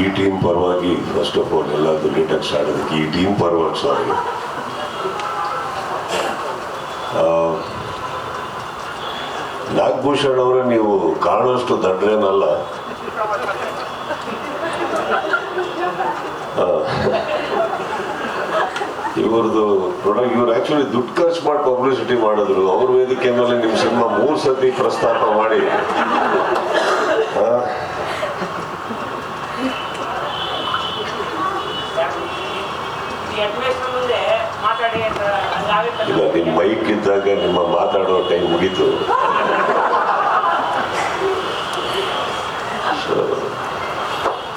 ಈ ಟೀಮ್ ಪರವಾಗಿ first of all ಎಲ್ಲಾದರೂ ಲೇಟಾಗಿ ಸ್ಟಾರ್ಟ್ ಅದಕ್ಕೆ ಈ ಟೀಮ್ ಪರವಾಗಿ ಸಾರಿ ನಾಗಭೂಷಣ್ ಅವರೇ, ನೀವು ಕಾಣುವಷ್ಟು ದಡ್ರೇನಲ್ಲ. ಇವ್ರದ್ದು ಪ್ರೊಡಕ್ಟ್ ಇವ್ರು ಆಕ್ಚುಲಿ ದುಡ್ಡು ಖರ್ಚು ಮಾಡಿ ಪಬ್ಲಿಸಿಟಿ ಮಾಡಿದ್ರು. ಅವ್ರ ವೇದಿಕೆ ಮೇಲೆ ನಿಮ್ಮ ಸಿನಿಮಾ ಮೂರು ಸತಿ ಪ್ರಸ್ತಾಪ ಮಾಡಿ. ಇಲ್ಲ ನಿಮ್ಮ ಮೈಕ್ ಇದ್ದಾಗ ನಿಮ್ಮ ಮಾತಾಡೋ ಟೈಮ್ ಮುಗೀತು.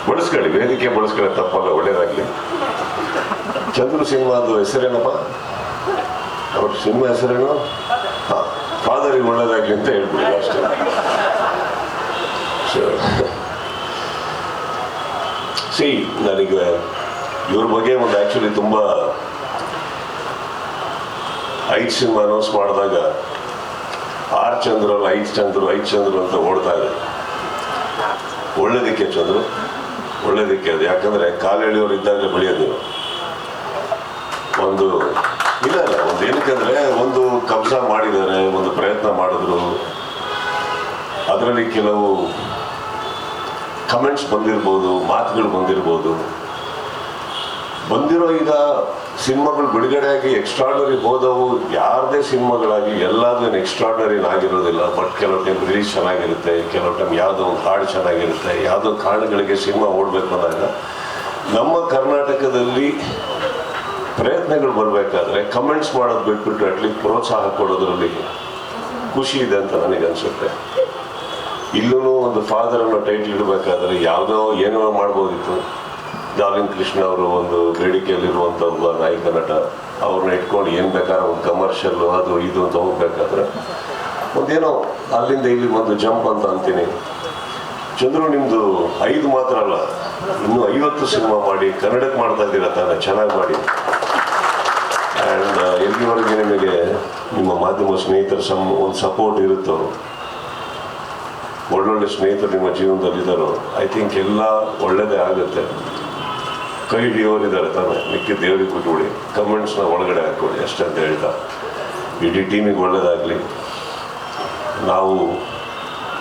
ಬಳಸ್ಕೊಳ್ಳಿ ವೇದಿಕೆ ಬಳಸ್ಕೊಳ್ಳಿ ತಪ್ಪಲ್ಲ ಒಳ್ಳೇದಾಗ್ಲಿ. ಸಿಂಹ ಅದು ಹೆಸರೇನಪ್ಪ? ಅವ್ರ ಸಿಂಹ ಹೆಸರೇನು? ಹಾಂ ಫಾದರಿಗೆ ಒಳ್ಳೇದಾಗ್ಲಿ ಅಂತ ಹೇಳ್ಬಿಡಿ ಅಷ್ಟೇ. ಸಿ ನನಗೆ ಇವ್ರ ಬಗ್ಗೆ ಒಂದು ಆ್ಯಕ್ಚುಲಿ ತುಂಬ ಐದು ಸಿನಿಮಾ ಅನೌನ್ಸ್ ಮಾಡಿದಾಗ ಆರ್ ಚಂದ್ರ ಐದು ಚಂದ್ರ ಐದು ಚಂದ್ರು ಅಂತ ಓಡ್ತಾ ಇದೆ. ಒಳ್ಳೇದಕ್ಕೆ ಚಂದ್ರು, ಒಳ್ಳೇದಕ್ಕೆ ಅದು. ಯಾಕಂದ್ರೆ ಕಾಲು ಎಳೆಯೋರು ಇದ್ದಾಗಲೇ ಬೆಳೆಯೋದು. ಒಂದು ಇಲ್ಲ ಇಲ್ಲ, ಒಂದು ಏನಕ್ಕಂದ್ರೆ ಒಂದು ಕಬ್ಜ ಮಾಡಿದ್ದಾರೆ, ಒಂದು ಪ್ರಯತ್ನ ಮಾಡಿದ್ರು. ಅದರಲ್ಲಿ ಕೆಲವು ಕಮೆಂಟ್ಸ್ ಬಂದಿರ್ಬೋದು, ಮಾತುಗಳು ಬಂದಿರ್ಬೋದು. ಬಂದಿರೋ ಈಗ ಸಿನಿಮಾಗಳು ಬಿಡುಗಡೆಯಾಗಿ ಎಕ್ಸ್ಟ್ರಾರ್ಡನರಿ ಹೋದವು. ಯಾರದೇ ಸಿನಿಮಾಗಳಾಗಿ ಎಲ್ಲದೂ ಎಕ್ಸ್ಟ್ರಾರ್ಡನರಿ ಆಗಿರೋದಿಲ್ಲ. ಬಟ್ ಕೆಲವು ಟೈಮ್ ರಿಲೀಸ್ ಚೆನ್ನಾಗಿರುತ್ತೆ, ಕೆಲವು ಟೈಮ್ ಯಾವುದೋ ಒಂದು ಹಾಡು ಚೆನ್ನಾಗಿರುತ್ತೆ, ಯಾವುದೋ ಕಾರಣಗಳಿಗೆ ಸಿನಿಮಾ ಓಡಬೇಕು ಅಂದಾಗ ನಮ್ಮ ಕರ್ನಾಟಕದಲ್ಲಿ ಪ್ರಯತ್ನಗಳು ಬರಬೇಕಾದ್ರೆ ಕಮೆಂಟ್ಸ್ ಮಾಡೋದು ಬಿಟ್ಬಿಟ್ಟು ಅಟ್ಲೀಸ್ಟ್ ಪ್ರೋತ್ಸಾಹ ಕೊಡೋದ್ರಲ್ಲಿ ಖುಷಿ ಇದೆ ಅಂತ ನನಗೆ ಅನಿಸುತ್ತೆ. ಇಲ್ಲೂ ಒಂದು ಫಾದರ್ ಅನ್ನೋ ಟೈಟ್ಲ್ ಇಡಬೇಕಾದ್ರೆ ಯಾವುದೋ ಏನೋ ಮಾಡ್ಬೋದಿತ್ತು. ಡಾರ್ಲಿಂಗ್ ಕೃಷ್ಣ ಅವರು ಒಂದು ಬೇಡಿಕೆಯಲ್ಲಿರುವಂಥ ಒಬ್ಬ ನಾಯಕ ನಟ, ಅವ್ರನ್ನ ಇಟ್ಕೊಂಡು ಏನು ಬೇಕಾದ್ರೆ ಒಂದು ಕಮರ್ಷಿಯಲ್ ಅದು ಇದು ಅಂತ ಹೋಗ್ಬೇಕಾದ್ರೆ ಒಂದೇನೋ ಅಲ್ಲಿಂದ ಇಲ್ಲಿ ಒಂದು ಜಂಪ್ ಅಂತ ಅಂತೀನಿ. ಚಂದ್ರು ನಿಮ್ಮದು ಐದು ಮಾತ್ರ ಅಲ್ಲ, ಇನ್ನೂ ಐವತ್ತು ಸಿನಿಮಾ ಮಾಡಿ ಕನ್ನಡಕ್ಕೆ ಮಾಡ್ತಾ ತಾನೆ, ಚೆನ್ನಾಗಿ ಮಾಡಿ. ಆ್ಯಂಡ್ ಎಲ್ಲಿವರೆಗೆ ನಿಮಗೆ ನಿಮ್ಮ ಮಾಧ್ಯಮ ಸ್ನೇಹಿತರ ಸಮ್, ಒಂದು ಸಪೋರ್ಟ್ ಇರುತ್ತೋ, ಒಳ್ಳೊಳ್ಳೆ ಸ್ನೇಹಿತರು ನಿಮ್ಮ ಜೀವನದಲ್ಲಿ ಇದ್ದಾರೋ ಐ ಥಿಂಕ್ ಎಲ್ಲ ಒಳ್ಳೆಯದೇ ಆಗುತ್ತೆ. ಕೈ ಹಿಡಿಯೋರಿದ್ದಾರೆ ತಾನೆ. ಮಿಕ್ಕಿ ದೇವರಿಗೆ ಬಿಟ್ಬಿಡಿ ಕಮೆಂಟ್ಸ್ನ ಒಳಗಡೆ ಹಾಕೊಳ್ಳಿ ಅಂತ ಹೇಳ್ತಾ. ಇಡೀ ಟೀಮಿಗೆ ಒಳ್ಳೇದಾಗಲಿ. ನಾವು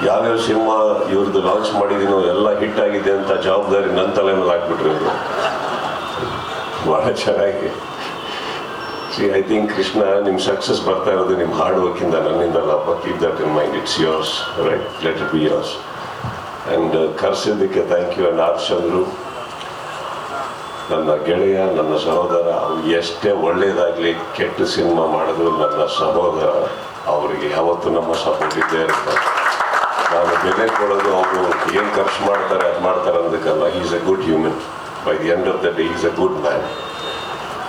ಯಾವ್ಯಾವ ಸಿನಿಮಾ ಇವ್ರದ್ದು ಲಾಂಚ್ ಮಾಡಿದ್ದೀನೋ ಎಲ್ಲ ಹಿಟ್ ಆಗಿದೆ ಅಂತ ಜವಾಬ್ದಾರಿ ನನ್ನ ತಲೆ ಮೇಲೆ ಹಾಕ್ಬಿಟ್ರಿ ಅವರು ಭಾಳ ಚೆನ್ನಾಗಿ. ಸಿ ಐ ಥಿಂಕ್ ಕೃಷ್ಣ ನಿಮ್ಮ ಸಕ್ಸಸ್ ಬರ್ತಾ ಇರೋದು ನಿಮ್ಮ ಹಾರ್ಡ್ ವರ್ಕಿಂದ ನನ್ನಿಂದ ಲಾಪ keep that in mind it's yours right let be yours and ಕರ್ಸಿದ್ದಕ್ಕೆ thank you and R Chandru ನನ್ನ ಗೆಳೆಯ, ನನ್ನ ಸಹೋದರ, ಅವ್ರು ಎಷ್ಟೇ ಒಳ್ಳೆಯದಾಗಲಿ ಕೆಟ್ಟ ಸಿನಿಮಾ ಮಾಡಿದ್ರು ನನ್ನ ಸಹೋದರ, ಅವರಿಗೆ ಯಾವತ್ತೂ ನಮ್ಮ ಸಪೋರ್ಟ್ ಇದ್ದೇ ಇರ್ತಾರೆ ನಾನು ಬೆಲೆ ಕೊಡೋದು ಅವರು ಏನು ಖರ್ಚು ಮಾಡ್ತಾರೆ, ಅದು ಮಾಡ್ತಾರೆ ಅಂದಕ್ಕಲ್ಲ is a good human by the end of the day is a good man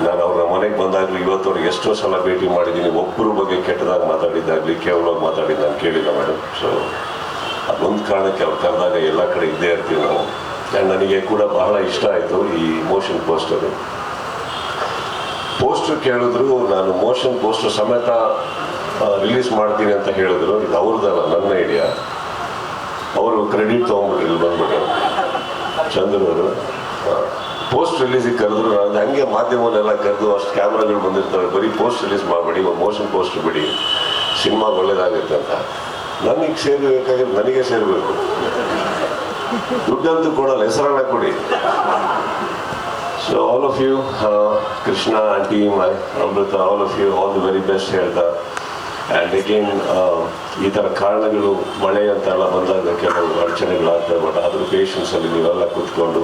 ನಾನು ಅವ್ರ ಮನೆಗೆ ಬಂದಾಗಲೂ ಇವತ್ತವ್ರಿಗೆ ಎಷ್ಟೋ ಸಲ ಭೇಟಿ ಮಾಡಿದ್ದೀನಿ. ಒಬ್ಬರ ಬಗ್ಗೆ ಕೆಟ್ಟದಾಗ ಮಾತಾಡಿದ್ದಾಗಲಿ ಕೇವಲ ಮಾತಾಡಿದ್ದು, ನಾನು ಕೇಳಿಲ್ಲ ಮೇಡಮ್ ಸೊ ಅದೊಂದು ಕಾರಣಕ್ಕೆ ಅವ್ರು ಕರೆದಾಗ ಎಲ್ಲ ಕಡೆ ಇದ್ದೇ ಇರ್ತೀವಿ ನಾವು. ಆ್ಯಂಡ್ ನನಗೆ ಕೂಡ ಬಹಳ ಇಷ್ಟ ಆಯಿತು ಈ ಮೋಷನ್ ಪೋಸ್ಟರು ಪೋಸ್ಟರ್ ಕೇಳಿದ್ರು, ನಾನು ಮೋಷನ್ ಪೋಸ್ಟರ್ ಸಮೇತ ರಿಲೀಸ್ ಮಾಡ್ತೀನಿ ಅಂತ ಹೇಳಿದ್ರು. ಇದು ಅವ್ರದ್ದಲ್ಲ, ನನ್ನ ಐಡಿಯಾ ಅವರು ಕ್ರೆಡಿಟ್ ತೊಗೊಂಡ್ಬಿಟ್ರು ಬಂದ್ಬಿಟ್ಟು ಚಂದ್ರವರು ಪೋಸ್ಟ್ ರಿಲೀಸಿಗೆ ಕರೆದ್ರು. ನಾನು ಹಂಗೆ ಮಾಧ್ಯಮವನ್ನೆಲ್ಲ ಕರೆದು, ಅಷ್ಟು ಕ್ಯಾಮ್ರಾಗಳು ಬಂದಿರ್ತಾರೆ ಬರೀ ಪೋಸ್ಟ್ ರಿಲೀಸ್ ಮಾಡಬೇಡಿ ಒಂದು ಮೋಷನ್ ಪೋಸ್ಟ್ ಬಿಡಿ. ಸಿನಿಮಾ ಒಳ್ಳೇದಾಗುತ್ತೆ ಅಂತ. ನನಗೆ ಸೇರಬೇಕಾಗಿರೋದು ನನಗೆ ಸೇರಬೇಕು. ದುಡ್ಡಂತೂ ಕೊಡಲ್ಲ, ಹೆಸರನ್ನ ಕೊಡಿ. So all of you Krishna team Amrita all of you all the very best ಹೇಳ್ತಾ. ಆ್ಯಂಡ್ ಅಗೇನ್ ಈ ಥರ ಕಾರಣಗಳು ಮಳೆ ಅಂತೆಲ್ಲ ಬಂದಾಗ ಕೆಲವು ಅಡಚಣೆಗಳಾಗ್ತವೆ ಬಟ್ ಅದ್ರ ಪೇಷನ್ಸಲ್ಲಿ ನೀವೆಲ್ಲ ಕೂತ್ಕೊಂಡು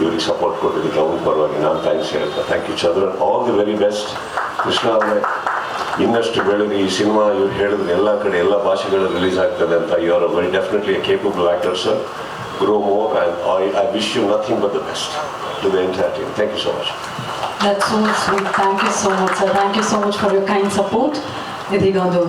ಇವ್ರಿಗೆ ಸಪೋರ್ಟ್ ಕೊಟ್ಟಿದ್ದಕ್ಕೆ ಅವ್ರ ಪರವಾಗಿ ನಾನು ಥ್ಯಾಂಕ್ಸ್ ಹೇಳ್ತಾ. Thank you Chandra all the very best Krishna ಅವರೇ, ಇನ್ನಷ್ಟು ಬೆಳಗ್ಗೆ ಈ ಸಿನಿಮಾ ಇವ್ರು ಹೇಳಿದ್ರೆ ಎಲ್ಲ ಕಡೆ ಎಲ್ಲ ಭಾಷೆಗಳು ರಿಲೀಸ್ ಆಗ್ತದೆ ಅಂತ. You are very definitely capable actor sir Grow more and I I wish you nothing but the best to the entire team thank you so much That's so sweet. Thank you so much, sir. Thank you so much for your kind support. ಇದೀಗ ಒಂದು